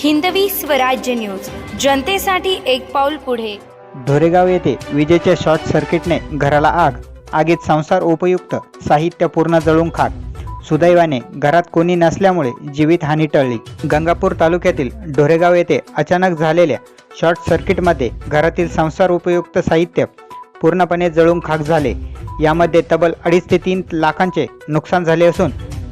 Hindavi Swarajya news. जनतेसाठी एक पाऊल पुढे. ढोरेगाव येथे विजेच्या शॉर्ट सर्किटने घराला आग आगीत संसार उपयुक्त साहित्य पूर्ण जळून खाक. सुदैवाने घरात कोणी नसल्यामुळे जीवितहानी टळली. गंगापूर तालुक्यातील ढोरेगाव येथे अचानक झालेल्या शॉर्ट सर्किटमध्ये घरातील संसार उपयुक्त साहित्य पूर्णपणे जळून खाक झाले. यामध्ये तब्बल अडीच ते तीन लाखांचे नुकसान झाले असून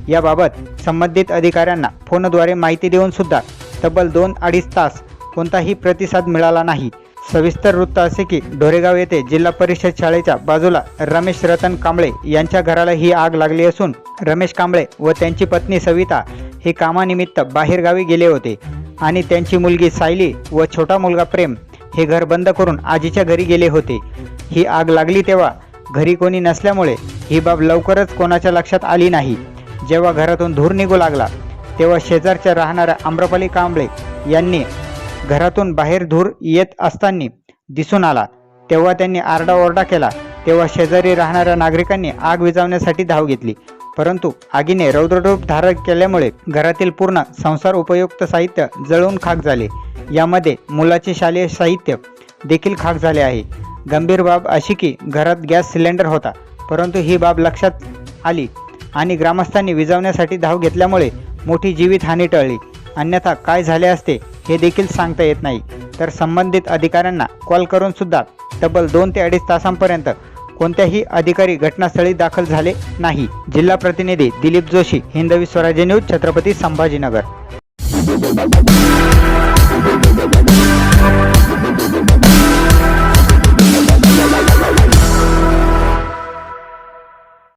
याबाबत संबंधित अधिकाऱ्यांना फोनद्वारे माहिती देऊन सुद्धा तब्बल दोन अडीच तास कोणताही प्रतिसाद मिळाला नाही. सविस्तर वृत्त असे की ढोरेगाव येथे जिल्हा परिषद शाळेच्या बाजूला रमेश रतन कांबळे यांच्या घराला ही आग लागली असून रमेश कांबळे व त्यांची पत्नी सविता हे कामानिमित्त बाहेरगावी गेले होते आणि त्यांची मुलगी सायली व छोटा मुलगा प्रेम हे घर बंद करून आजीच्या घरी गेले होते. ही आग लागली तेव्हा घरी कोणी नसल्यामुळे ही बाब लवकरच कोणाच्या लक्षात आली नाही. जेव्हा घरातून धूर निघू लागला तेव्हा शेजारच्या राहणाऱ्या आम्रपाली कांबळे यांनी घरातून बाहेर धूर येत असताना दिसून आला. तेव्हा त्यांनी आरडाओरडा केला. तेव्हा शेजारी राहणाऱ्या नागरिकांनी आग विझवण्यासाठी धाव घेतली. परंतु आगीने रौद्ररूप धारण केल्यामुळे घरातील पूर्ण संसार उपयुक्त साहित्य जळून खाक झाले. यामध्ये मुलाचे शालेय साहित्य देखील खाक झाले आहे. गंभीर बाब अशी की घरात गॅस सिलेंडर होता. परंतु ही बाब लक्षात आली आणि ग्रामस्थांनी विझवण्यासाठी धाव घेतल्यामुळे मोठी जीवितहानी टळली. अन्यथा काय झाले असते हे देखील सांगता येत नाही. तर संबंधित अधिकाऱ्यांना कॉल करून सुद्धा तब्बल दोन ते अडीच तासांपर्यंत कोणत्याही अधिकारी घटनास्थळी दाखल झाले नाही. जिल्हा प्रतिनिधी दिलीप जोशी हिंदवी स्वराज्य न्यूज छत्रपती संभाजीनगर.